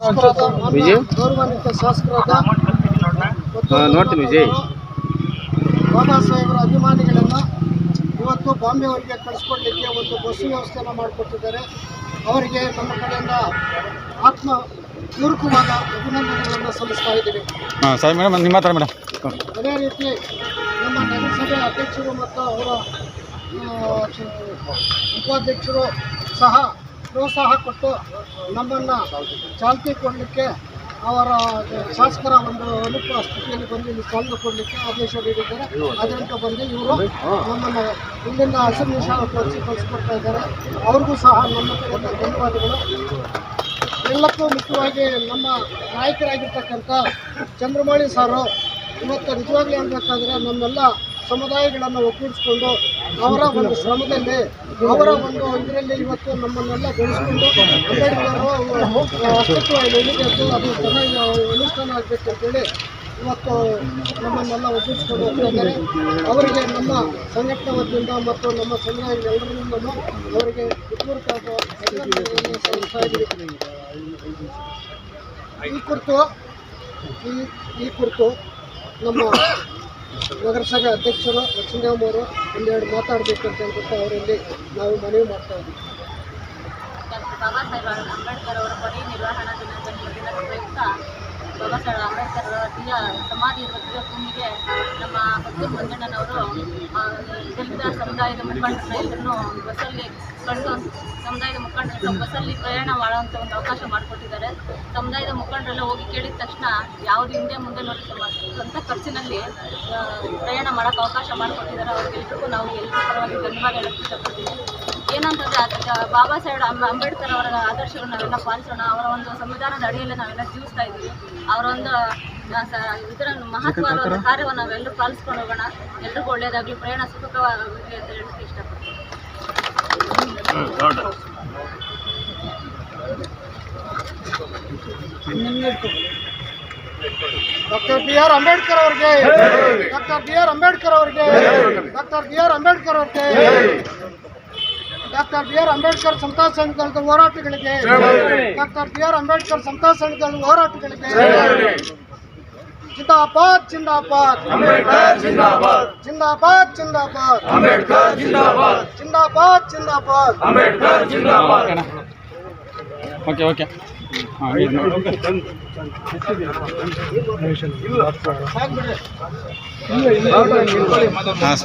ವಿಜಯ್? ಶಾಸಕರಾದ ನೋಡ್ತೀನಿ ವಿಜಯ್. ಬಾಬಾ ಸಾಹೇಬರ ಅಭಿಮಾನಿಗಳನ್ನ ಇವತ್ತು ಬಾಂಬೆವರೆಗೆ ಕಳಿಸ್ಕೊಡ್ಲಿಕ್ಕೆ ಒಂದು ಬಸ್ ವ್ಯವಸ್ಥೆಯನ್ನು ಮಾಡಿಕೊಟ್ಟಿದ್ದಾರೆ ಅವರಿಗೆ ನಮ್ಮ ಕಡೆಯಿಂದ ಆತ್ಮ ಪೂರ್ವಕವಾದ ಅಭಿನಂದನೆಗಳನ್ನು ಸಲ್ಲಿಸ್ತಾ ಇದ್ದೀವಿ ಸರಿ ಮೇಡಮ್ ನಿಮ್ಮ ಹತ್ರ ಮೇಡಮ್ ಅದೇ ರೀತಿ ನಮ್ಮ ನಗರಸಭೆ ಅಧ್ಯಕ್ಷರು ಮತ್ತು ಅವರ ಉಪಾಧ್ಯಕ್ಷರು ಸಹ ಪ್ರೋತ್ಸಾಹ ಕೊಟ್ಟು ನಮ್ಮನ್ನು ಚಾಲ್ತಿ ಕೊಡಲಿಕ್ಕೆ ಅವರ ಶಾಸಕರ ಒಂದು ಅನುಪಸ್ಥಿತಿಯಲ್ಲಿ ಬಂದು ಇಲ್ಲಿ ಚಾಲನೆ ಕೊಡಲಿಕ್ಕೆ ಆದೇಶ ನೀಡಿದ್ದಾರೆ. ಅದರಿಂದ ಬಂದು ಇವರು ನಮ್ಮನ್ನು ಇಲ್ಲಿನ ಹಸಿರು ನಿಶಾನ ತೋರಿಸಿ ಕಳಿಸ್ಕೊಡ್ತಾ ಇದ್ದಾರೆ. ಅವ್ರಿಗೂ ಸಹ ನಮ್ಮ ಕಡೆಯಿಂದ ಧನ್ಯವಾದಗಳು. ಎಲ್ಲಕ್ಕೂ ಮುಖ್ಯವಾಗಿ ನಮ್ಮ ನಾಯಕರಾಗಿರ್ತಕ್ಕಂಥ ಚಂದ್ರಮೌಳಿ ಸಾರು ಇವತ್ತು ನಿಜವಾಗ್ಲೂ ಹೇಳಬೇಕಾದ್ರೆ ನಮ್ಮೆಲ್ಲ ಸಮುದಾಯಗಳನ್ನು ಒಗ್ಗೂಡಿಸ್ಕೊಂಡು ಅವರ ಒಂದು ಶ್ರಮದಲ್ಲಿ, ಅವರ ಒಂದು ಇದರಲ್ಲಿ ಇವತ್ತು ನಮ್ಮನ್ನೆಲ್ಲ ಬೆಳೆಸ್ಕೊಂಡು ಅಂಬೇಡ್ಕರ್ ಅಸ್ತಿತ್ವ ಎಲ್ಲಿಬೇಕು ಅದು ಚೆನ್ನಾಗಿ ಅನುಷ್ಠಾನ ಆಗಬೇಕು ಅಂತೇಳಿ ಇವತ್ತು ನಮ್ಮನ್ನೆಲ್ಲ ಒಗ್ಗೂಡಿಸ್ಕೊಂಡು ಹೋಗ್ತಾರೆ ಅವರಿಗೆ ನಮ್ಮ ಸಂಘಟನೆ ವತಿಯಿಂದ ಮತ್ತು ನಮ್ಮ ಸಮುದಾಯಗಳೆಲ್ಲರಿಂದಲೂ ಅವರಿಗೆ ಈ ಕುರಿತು ಈ ಕುರಿತು ನಮ್ಮ ನಗರಸಭೆ ಅಧ್ಯಕ್ಷರು ಲಕ್ಷ್ಮೀರಾಮ್ ಅವರು ಒಂದೆರಡು ಅಂತ ಹೇಳ್ಬಿಟ್ಟು ಅವರಲ್ಲಿ ನಾವು ಮನವಿ ಮಾಡ್ತಾ ಇದ್ದೀವಿ. ಬಾಬಾ ಸಾಹೇಬ್ ಅಂಬೇಡ್ಕರ್ ಅವರ ಕೊನೆಯ ನಿರ್ವಹಣಾ ದಿನಾಚರಣೆ ಪ್ರಯುಕ್ತ ಬಾಬಾ ಸಾಹೇಬ್ ಅಂಬೇಡ್ಕರ್ ಅವರ ಸಮಾಧಿ ಇರುವ ಭೂಮಿಗೆ ನಮ್ಮ ಭಕ್ತರು ಮಂಜಣ್ಣನವರು ದಲಿತ ಸಮುದಾಯದ ಮುಖಂಡರನ್ನ ಎಲ್ಲರನ್ನೂ ಬಸ್ಸಲ್ಲಿ ಕಂಡು ಸಮುದಾಯದ ಮುಖಂಡರು ಬಸ್ಸಲ್ಲಿ ಪ್ರಯಾಣ ಮಾಡುವಂಥ ಒಂದು ಅವಕಾಶ ಮಾಡಿಕೊಟ್ಟಿದ್ದಾರೆ. ಸಮುದಾಯದ ಮುಖಂಡರೆಲ್ಲ ಹೋಗಿ ಕೇಳಿದ ತಕ್ಷಣ ಯಾವುದು ಹಿಂದೆ ಮುಂದೆ ನೋಡಿ ತಮ್ಮ ಸ್ವಂತ ಖರ್ಚಿನಲ್ಲಿ ಪ್ರಯಾಣ ಮಾಡೋಕೆ ಅವಕಾಶ ಮಾಡಿಕೊಟ್ಟಿದ್ದಾರೆ. ಅವ್ರಿಗೆಲ್ರಿಗೂ ನಾವು ಎಲ್ಲರೂ ಪರವಾಗಿ ಧನ್ಯವಾದ ಹೇಳಕ್ಕೆ ಇಷ್ಟಪಡ್ತೀನಿ. ಏನಂತಂದರೆ ಬಾಬಾ ಸಾಹೇಬ್ ಅಂಬ- ಅಂಬೇಡ್ಕರ್ ಅವರ ಆದರ್ಶಗಳನ್ನ ನಾವೆಲ್ಲ ಪಾಲಿಸೋಣ ಅವರ ಒಂದು ಸಂವಿಧಾನದ ಅಡಿಯಲ್ಲಿ ನಾವೆಲ್ಲ ಜೀವಿಸ್ತಾ ಇದ್ದೀವಿ. ಅವರ ಒಂದು ಆ, ಸ- ಇದರ ಮಹತ್ವದ ಕಾರ್ಯವನ್ನು ನಾವೆಲ್ಲರೂ ಪಾಲಿಸ್ಕೊಂಡು ಹೋಗೋಣ. ಎಲ್ರಿಗೂ ಒಳ್ಳೆಯದಾಗಲಿ. ಪ್ರಯಾಣ ಸುಖಕವಾಗಲಿ ಅಂತ ಹೇಳಕ್ಕೆ ಇಷ್ಟಪಡ್ತೀನಿ. ಡಾಕ್ಟರ್ ಬಿ ಆರ್ ಅಂಬೇಡ್ಕರ್ ಅವ್ರಿಗೆ ಡಾಕ್ಟರ್ ಬಿ ಆರ್ ಅಂಬೇಡ್ಕರ್ ಅವ್ರಿಗೆ ಡಾಕ್ಟರ್ ಬಿ ಆರ್ ಅಂಬೇಡ್ಕರ್ ಅವ್ರಿಗೆ doctor B R Ambedkar Samata ಸಂಘದ ಹೋರಾಟಗಳಿಗೆ doctor B R Ambedkar Samata ಸಂಘದ ಹೋರಾಟಗಳಿಗೆ ಜಿಂದಾಬಾದ್ ಜಿಂದಾಬಾದ್ ಜಿಂದಾಬಾದ್ ಜಿಂದಾಬಾದ್ ಜಿಂದಾಬಾದ್ ಜಿಂದಾಬಾದ್ ಓಕೆ ಓಕೆ ಹಾಂ ಇದು ನೋಡಿ ಸಾಕ್ಬಿಡ್ರಿ ಹಾಂ